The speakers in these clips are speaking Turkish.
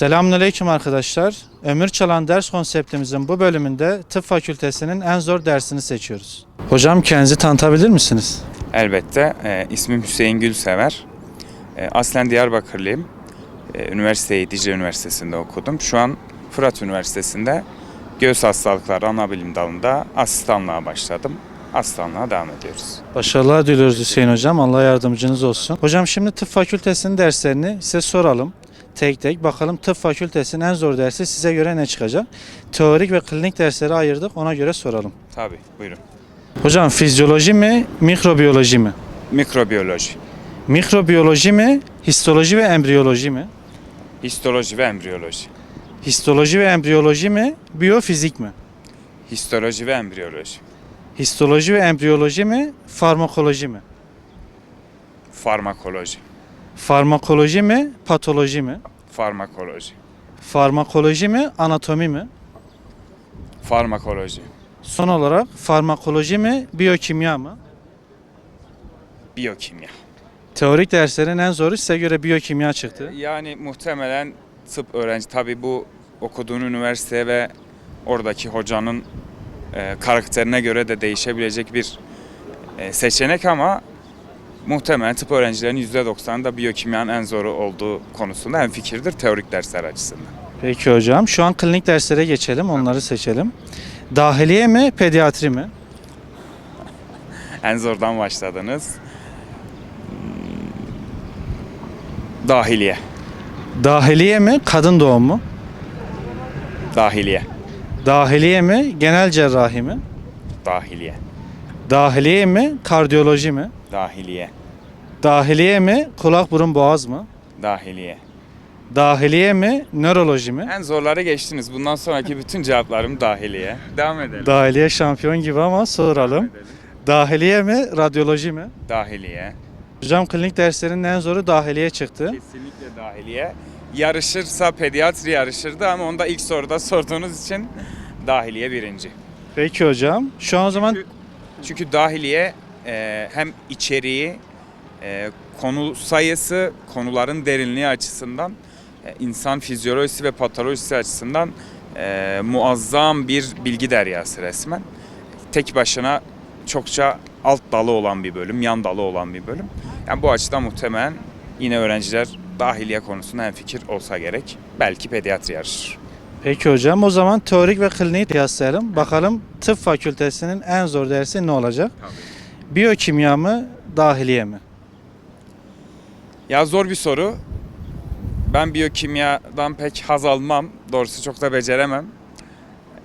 Selamünaleyküm arkadaşlar. Ömür Çalan ders konseptimizin bu bölümünde tıp fakültesinin en zor dersini seçiyoruz. Hocam kendinizi tanıtabilir misiniz? Elbette. E, ismim Hüseyin Gülsever. E, aslen Diyarbakırlıyım. E, üniversiteyi Dicle Üniversitesi'nde okudum. Şu an Fırat Üniversitesi'nde göğüs hastalıkları ana bilim dalında asistanlığa başladım. Asistanlığa devam ediyoruz. Başarılar diliyoruz Hüseyin Hocam. Allah yardımcınız olsun. Hocam şimdi tıp fakültesinin derslerini size soralım. Tek tek bakalım tıp fakültesinin en zor dersi size göre ne çıkacak? Teorik ve klinik dersleri ayırdık ona göre soralım. Tabii, buyurun. Hocam fizyoloji mi, mikrobiyoloji mi? Mikrobiyoloji, Mikrobiyoloji mi, histoloji ve embriyoloji mi? histoloji ve embriyoloji. Histoloji ve embriyoloji mi, biyofizik mi? Histoloji ve embriyoloji. Histoloji ve embriyoloji mi, farmakoloji mi? Farmakoloji, Farmakoloji mi, patoloji mi? farmakoloji, Farmakoloji mi, anatomi mi? farmakoloji, Son olarak farmakoloji mi, biyokimya mı? biyokimya. Teorik derslerin en zoru size göre biyokimya çıktı. Yani muhtemelen tıp öğrenci tabii bu okuduğun üniversiteye ve oradaki hocanın e, karakterine göre de değişebilecek bir e, seçenek ama muhtemelen tıp öğrencilerinin %90'ı da biyokimyanın en zoru olduğu konusunda hemfikirdir teorik dersler açısından. Peki hocam. Şu an klinik derslere geçelim. Onları seçelim. Dahiliye mi, pediatri mi? En zordan başladınız. Dahiliye, Dahiliye mi, kadın doğum mu? dahiliye, Dahiliye mi, genel cerrahi mi? dahiliye, Dahiliye mi, kardiyoloji mi? dahiliye, Dahiliye mi, kulak burun boğaz mı? dahiliye. Dahiliye mi, nöroloji mi? En zorları geçtiniz. Bundan sonraki bütün cevaplarım dahiliye. Devam edelim. Dahiliye şampiyon gibi ama soralım. Dahiliye mi, radyoloji mi? Dahiliye. Hocam klinik derslerinin en zoru dahiliye çıktı. Kesinlikle dahiliye. Yarışırsa pediatri yarışırdı ama onu da ilk soruda sorduğunuz için dahiliye birinci. Peki hocam. Şu an o zaman Çünkü, çünkü dahiliye e, hem içeriği, e, konu sayısı, konuların derinliği açısından, e, insan fizyolojisi ve patolojisi açısından e, muazzam bir bilgi deryası resmen. Tek başına çokça alt dalı olan bir bölüm, yan dalı olan bir bölüm. Yani bu açıdan muhtemelen yine öğrenciler dahiliye konusunda hemfikir olsa gerek. Belki pediatri yarışır. Peki hocam o zaman teorik ve kliniği kıyaslayalım. Bakalım tıp fakültesinin en zor dersi ne olacak? Biyokimya mı, dahiliye mi? Ya zor bir soru. Ben biyokimyadan pek haz almam. Doğrusu çok da beceremem.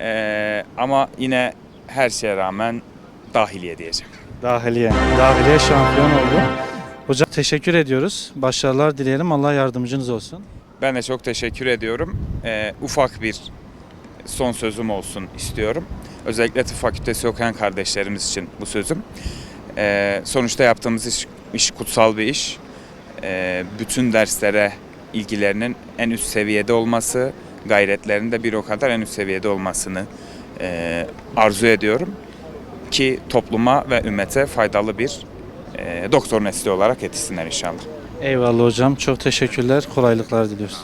Ee, ama yine her şeye rağmen dahiliye diyeceğim. Dahiliye. Dahiliye şampiyon oldu. Hocam teşekkür ediyoruz. Başarılar dileyelim. Allah yardımcınız olsun. Ben de çok teşekkür ediyorum. Ee, ufak bir son sözüm olsun istiyorum. Özellikle tıp fakültesi okuyan kardeşlerimiz için bu sözüm. Ee, sonuçta yaptığımız iş, iş kutsal bir iş. Ee, bütün derslere ilgilerinin en üst seviyede olması, gayretlerinin de bir o kadar en üst seviyede olmasını e, arzu ediyorum. Ki topluma ve ümmete faydalı bir e, doktor nesli olarak yetişsinler inşallah. Eyvallah hocam. Çok teşekkürler. Kolaylıklar diliyoruz.